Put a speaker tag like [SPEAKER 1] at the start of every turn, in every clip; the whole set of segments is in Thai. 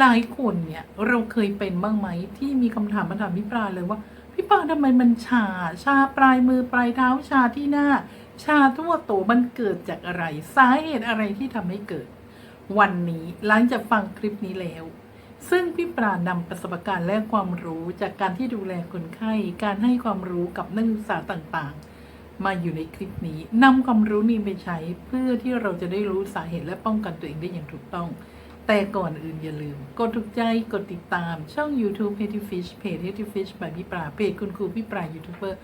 [SPEAKER 1] หลายคนเนี่ยเราเคยเป็นบ้างไหมที่มีคำถามมาถามพี่ปลาเลยว่า พี่ปลาทำไมมันชา ชาปลายมือปลายเท้าชาที่หน้า ชาทั่วตัวมันเกิดจากอะไร สาเหตุอะไรที่ทำให้เกิด วันนี้หลังจากฟังคลิปนี้แล้ว ซึ่งพี่ปรานำประสบการณ์และความรู้จากการที่ดูแลคนไข้ การให้ความรู้กับนักศึกษาต่างๆ มาอยู่ในคลิปนี้นำความรู้นี้ไปใช้เพื่อที่เราจะได้รู้สาเหตุและป้องกันตัวเองได้อย่างถูกต้อง แต่ก่อนอื่นอย่าลืม กดถูกใจกดติดตามช่อง YouTube h e t y Fish เพจ h e t y Fish by พี่ปราเพจคุณครูพี่ปรายูทูบเบอร์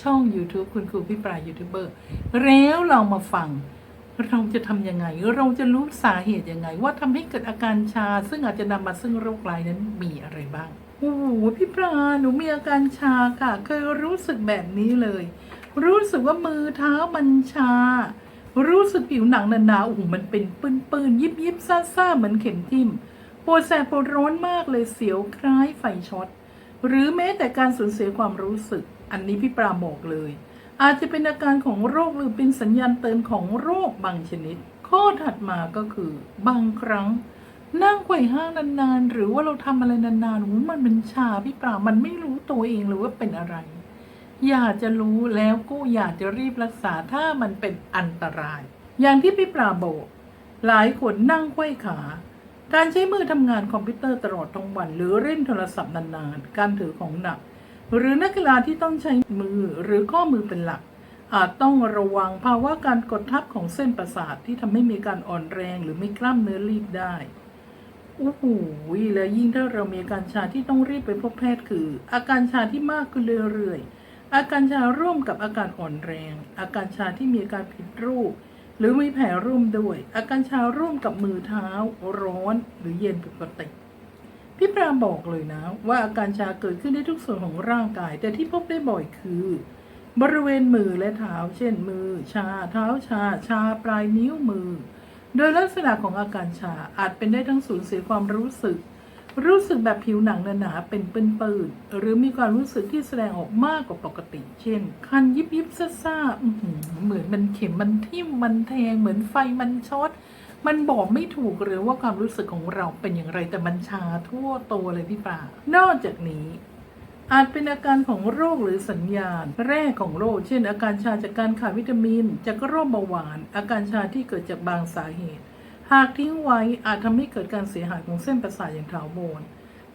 [SPEAKER 1] ช่อง YouTube คุณครูพี่ปรายูทูบเบอร์แล้วเรามาฟัง เราจะทำยังไง เราจะรู้สาเหตุยังไง ว่าทำให้เกิดอาการชา ซึ่งอาจจะนำมาซึ่งโรคร้ายนั้นมีอะไรบ้างโอ้โหพี่ปลาหนูมีอาการชาค่ะ เคยรู้สึกแบบนี้เลย รู้สึกว่ามือเท้ามันชา รู้สึกผิวหนังหนาๆโอ้โหมันเป็นปืนๆยิบยิบๆซ่าๆเหมือนเข็มทิ่มปวดแสบปวดร้อนมากเลยเสียวคล้ายไฟช็อต หรือแม้แต่การสูญเสียความรู้สึก อันนี้พี่ปราบอกเลย อาจจะเป็นอาการของโรคหรือเป็นสัญญาณเตือนของโรคบางชนิด ข้อถัดมาก็คือบางครั้งนั่งไขว่ห้างนานๆ หรือว่าเราทำอะไรนานๆหูมันเป็นชาพี่ปรามันไม่รู้ตัวเองเลยว่าเป็นอะไร อยากจะรู้แล้วก็อยากจะรีบรักษาถ้ามันเป็นอันตราย อย่างที่พี่ปราบอกหลายคนนั่งไขว้ขา การใช้มือทำงานคอมพิวเตอร์ตลอดทั้งวัน หรือเล่นโทรศัพท์นานๆ การถือของหนัก หรือนักกีฬาที่ต้องใช้มือหรือข้อมือเป็นหลัก อาจต้องระวังภาวะการกดทับของเส้นประสาทที่ทำให้มีการอ่อนแรงหรือไม่กล้ามเนื้อรีบได้โอ้โหและยิ่งถ้าเรามีอาการชาที่ต้องรีบไปพบแพทย์คือ อาการชาที่มากขึ้นเรื่อยๆ อาการชาร่วมกับอาการอ่อนแรง อาการชาที่มีอาการผิดรูป หรือมีแผลร่วมด้วย อาการชาร่วมกับมือเท้า ร้อน หรือเย็นผิดปกติพี่ปรามบอกเลยนะ ว่าอาการชาเกิดขึ้นได้ทุกส่วนของร่างกาย แต่ที่พบได้บ่อยคือ บริเวณมือและเท้า เช่น มือ ชา เท้าชา ชาปลายนิ้วมือ โดยลักษณะของอาการชาอาจเป็นได้ทั้งสูญเสียความรู้สึก รู้สึกแบบผิวหนังหนาๆเป็นปื้นๆหรือมีความรู้สึกที่แสดงออกมากกว่าปกติ เช่น คันยิบยิบซ่าๆเหมือนมันเข็มมันทิ่มมันแทงเหมือนไฟมันช็อตมันบอกไม่ถูกหรือว่าความรู้สึกของเราเป็นอย่างไรแต่มันชาทั่วตัวเลยพี่ปลานอกจากนี้อาจเป็นอาการของโรคหรือสัญญาณ แรกของโรค เช่น อาการชาจากการขาดวิตามิน จากโรคเบาหวาน อาการชาที่เกิดจากบางสาเหตุ หากทิ้งไว้อาจทำให้เกิดการเสียหายของเส้นประสาทอย่างถาวร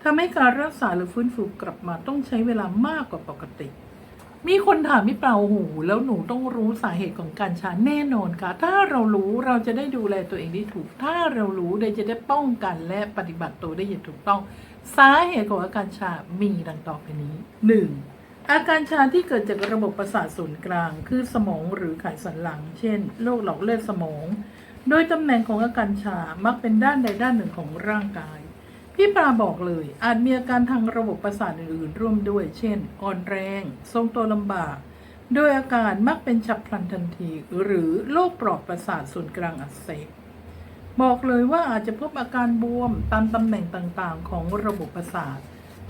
[SPEAKER 1] ทำให้การรักษาหรือฟื้นฟูกลับมาต้องใช้เวลามากกว่าปกติ มีคนถามพี่เปล่าโอ้โหแล้วหนูต้องรู้สาเหตุของการชาแน่นอนค่ะ ถ้าเรารู้เราจะได้ดูแลตัวเองได้ถูก ถ้าเรารู้เราจะได้ป้องกันและปฏิบัติตัวได้อย่างถูกต้อง สาเหตุของอาการชามีดังต่อไปนี้ 1. อาการชาที่เกิดจากระบบประสาทส่วนกลาง คือสมองหรือไขสันหลัง เช่น โรคหลอดเลือดสมอง โดยตำแหน่งของอาการชา มักเป็นด้านใดด้านหนึ่งของร่างกาย พี่ปลาบอกเลย อาจมีอาการทางระบบประสาทอื่นๆ ร่วมด้วย เช่น อ่อนแรง ทรงตัวลำบาก โดยอาการมักเป็นฉับพลันทันที หรือโรคปลอกประสาทส่วนกลางอักเสบ บอกเลยว่าอาจจะพบอาการบวมตามตำแหน่งต่างๆ ของระบบประสาท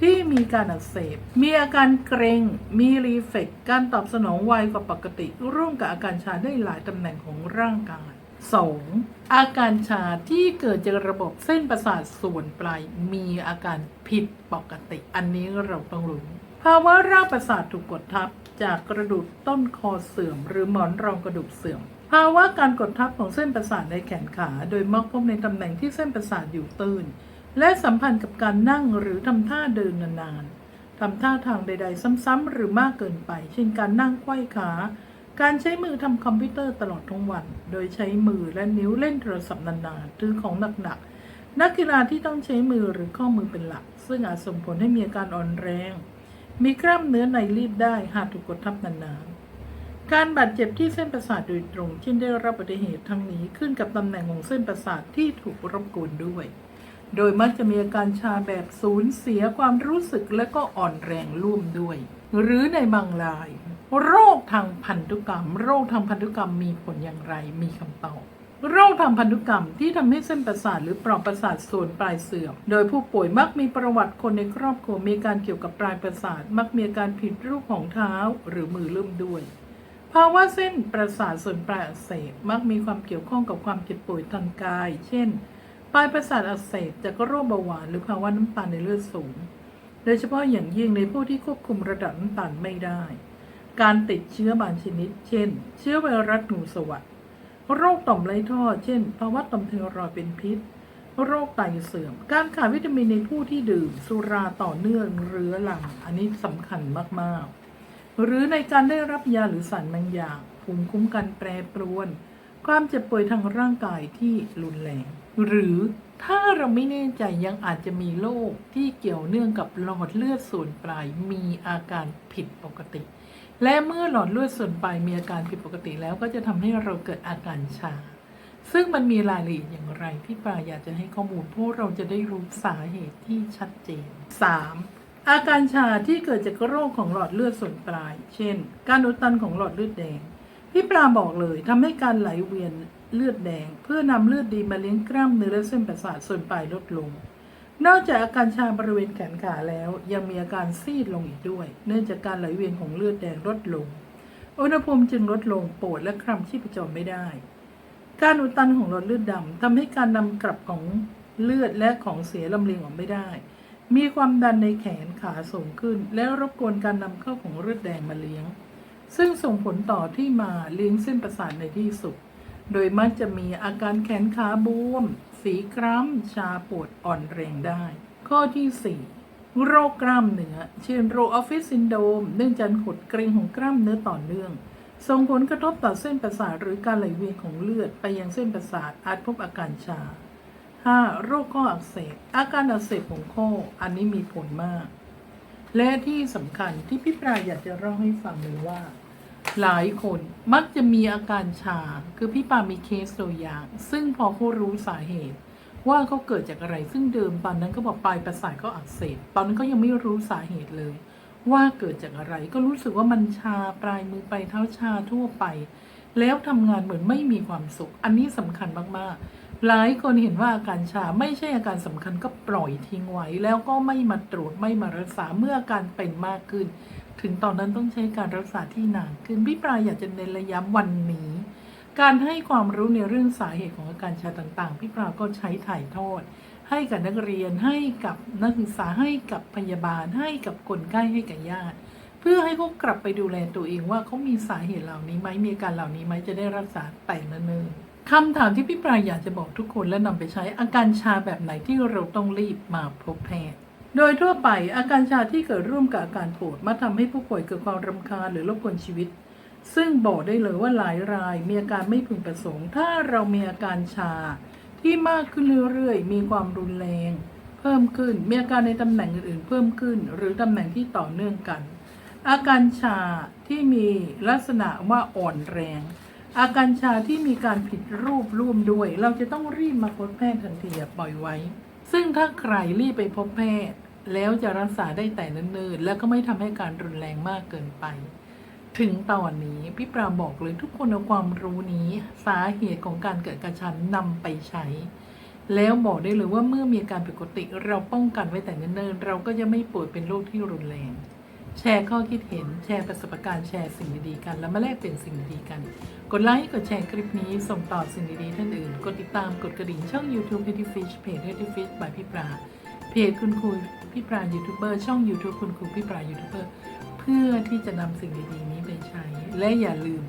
[SPEAKER 1] ที่มีการอักเสบ มีอาการเกรง มีรีเฟกซ์การตอบสนองไวกว่าปกติ ร่วมกับอาการชาได้หลายตำแหน่งของร่างกาย 2. อาการชาที่เกิดจากระบบเส้นประสาทส่วนปลายมีอาการผิดปกติ อันนี้เราต้องรู้ภาวะรากประสาทถูกกดทับจากกระดูกต้นคอเสื่อม หรือหมอนรองกระดูกเสื่อม ภาวะการกดทับของเส้นประสาทในแขนขา โดยมักพบในตำแหน่งที่เส้นประสาทอยู่ตื้น และสัมพันธ์กับการนั่งหรือทำท่าเดินนานๆทำท่าทางใด ๆ ซ้ำๆหรือมากเกินไป เช่นการนั่งไขว้ขา การใช้มือทำคอมพิวเตอร์ตลอดทั้งวัน โดยใช้มือและนิ้วเล่นโทรศัพท์นานๆถือของหนักๆ นักกีฬาที่ต้องใช้มือหรือข้อมือเป็นหลัก ซึ่งอาจส่งผลให้มีอาการอ่อนแรง มีกล้ามเนื้อในรีบได้หากถูกกดทับนานๆ การบาดเจ็บที่เส้นประสาทโดยตรงเช่นได้รับอุบัติเหตุทั้งนี้ขึ้นกับตำแหน่งของเส้นประสาทที่ถูกรบกวนด้วย โดยมักจะมีอาการชาแบบสูญเสียความรู้สึกและก็อ่อนแรงร่วมด้วย หรือในบางราย โรคทางพันธุกรรม โรคทางพันธุกรรมมีผลอย่างไรมีคำตอบโรคทางพันธุกรรมที่ทำให้เส้นประสาทหรือปลอกประสาทส่วนปลายเสื่อม โดยผู้ป่วยมักมีประวัติคนในครอบครัวมีการเกี่ยวกับปลายประสาท มักมีอาการผิดรูปของเท้าหรือมือลุ่มด้วย ภาวะเส้นประสาทส่วนปลายอักเสบมักมีความเกี่ยวข้องกับความเจ็บป่วยทางกาย เช่น ปลายประสาทอักเสบจากโรคเบาหวานหรือภาวะน้ำตาลในเลือดสูง โดยเฉพาะอย่างยิ่งในผู้ที่ควบคุมระดับน้ำตาลไม่ได้ การติดเชื้อบางชนิด เช่น เชื้อไวรัสหนูสวัสดโรคต่อมไรท่อ เช่น ภาวะต่อมไทรอยด์เป็นพิษ โรคไตเสื่อม การขาดวิตามินในผู้ที่ดื่ม สุราต่อเนื่องเรื้อรัง อันนี้สำคัญมาก ๆ หรือในการได้รับยาหรือสารบางอย่าง ภูมิคุ้มกันแปรปรวน ความเจ็บป่วยทางร่างกายที่รุนแรง หรือ ถ้าเราไม่แน่ใจยังอาจจะมีโรคที่เกี่ยวเนื่องกับหลอดเลือดส่วนปลายมีอาการผิดปกติ และเมื่อหลอดเลือดส่วนปลายมีอาการผิดปกติแล้วก็จะทำให้เราเกิดอาการชา ซึ่งมันมีรายละเอียดอย่างไรพี่ปลาอยากจะให้ข้อมูลเพราะเราจะได้รู้สาเหตุที่ชัดเจน 3. อาการชาที่เกิดจากโรคของหลอดเลือดส่วนปลาย เช่น การอุดตันของหลอดเลือดแดง พี่ปลาบอกเลยทำให้การไหลเวียนเลือดแดง เพื่อนำเลือดดีมาเลี้ยงกล้ามเนื้อและเส้นประสาทส่วนปลายลดลง นอกจากอาการชาบริเวณแขนขาแล้ว ยังมีอาการซีดลงอีกด้วย เนื่องจากการไหลเวียนของเลือดแดงลดลง อุณหภูมิจึงลดลงปวดและคลำชีพจรไม่ได้ การอุดตันของหลอดเลือดดำทำให้การนำกลับของเลือดและของเสียลำเลียงออกไม่ได้ มีความดันในแขนขาสูงขึ้น และรบกวนการนำเข้าของเลือดแดงมาเลี้ยง ซึ่งส่งผลต่อที่มาเลี้ยงเส้นประสาทในที่สุด โดยมักจะมีอาการแขนขาบวม สีคล้ำ ชาปวดอ่อนแรงได้ ข้อที่ 4 โรคกล้ามเนื้อ เช่นโรคออฟฟิศซินโดม เนื่องจากหดเกร็งของกล้ามเนื้อต่อเนื่องส่งผลกระทบต่อเส้นประสาทหรือการไหลเวียนของเลือดไปยังเส้นประสาทอาจพบอาการชา 5. โรคข้ออักเสบ อาการอักเสบของข้อ อันนี้มีผลมาก และที่สำคัญที่พี่ปลายอยากจะเล่าให้ฟังเลยว่า หลายคนมักจะมีอาการชา คือพี่ปามีเคสตัวอย่าง ซึ่งพอเขารู้สาเหตุ ว่าเขาเกิดจากอะไร ซึ่งเดิมตอนนั้นก็บอกปลายประสาทเขาอักเสบ ตอนนั้นก็ยังไม่รู้สาเหตุเลย ว่าเกิดจากอะไร ก็รู้สึกว่ามันชาปลายมือไปเท้าชาทั่วไป แล้วทำงานเหมือนไม่มีความสุข อันนี้สำคัญมากๆ หลายคนเห็นว่าอาการชาไม่ใช่อาการสำคัญก็ปล่อยทิ้งไว้ แล้วก็ไม่มาตรวจไม่มารักษาเมื่ออาการเป็นมากขึ้น ถึงตอนนั้นต้องใช้การรักษาที่นานขึ้นพี่ปลายอยากจะเน้นระย้ำวันนี้ การให้ความรู้ในเรื่องสาเหตุของอาการชาต่างๆ พี่ปลาก็ใช้ถ่ายทอด ให้กับนักเรียนให้กับนักศึกษาให้กับพยาบาล ให้กับคนไข้ให้กับญาติ เพื่อให้เขากลับไปดูแลตัวเองว่าเขามีสาเหตุเหล่านี้ไหมมีอาการเหล่านี้ไหมจะได้รักษาแต่เนิ่นๆ คำถามที่พี่ปลายอยากจะบอกทุกคนและนำไปใช้อาการชาแบบไหนที่เราต้องรีบมาพบแพทย์ โดยทั่วไปอาการชาที่เกิดร่วมกับอาการปวดมาทำให้ผู้ป่วยเกิดความรำคาญหรือรบกวนชีวิต ซึ่งบอกได้เลยว่าหลายรายมีอาการไม่พึงประสงค์ ถ้าเรามีอาการชาที่มากขึ้นเรื่อยๆ มีความรุนแรง เพิ่มขึ้น มีอาการในตำแหน่งอื่นๆ เพิ่มขึ้น หรือตำแหน่งที่ต่อเนื่องกัน อาการชาที่มีลักษณะว่าอ่อนแรง อาการชาที่มีการผิดรูปร่วมด้วย เราจะต้องรีบมาพบแพทย์ทันทีอย่าปล่อยไว้ ซึ่งถ้าใครรีบไปพบแพทย์ แล้วจะรักษาได้แต่เนิ่นๆ แล้วก็ไม่ทำให้การรุนแรงมากเกินไป ถึงตอนนี้พี่ปราบอกเลยทุกคนเอาความรู้นี้ สาเหตุของการเกิดกระชันนำไปใช้ แล้วบอกได้เลยว่าเมื่อมีอาการผิดปกติ เราป้องกันไว้แต่เนิ่นๆ เราก็จะไม่ป่วยเป็นโรคที่รุนแรง แชร์ข้อคิดเห็น แชร์ประสบการณ์แชร์สิ่งดีๆกัน แล้วมาแลกเปลี่ยนสิ่งดีๆกัน กดไลค์กดแชร์คลิปนี้ส่งต่อสิ่งดีๆท่านอื่น กดติดตามกดกระดิ่งช่อง YouTube p e t t y Fish เพจ p e t t y Fish by พี่ปราเพจคุณครูพี่ปรายูทูบเบอร์ช่อง YouTube คุณครูพี่ปรายูทูบเบอร์เพื่อที่จะนำสิ่งดีๆนี้ไปใช้ และอย่าลืม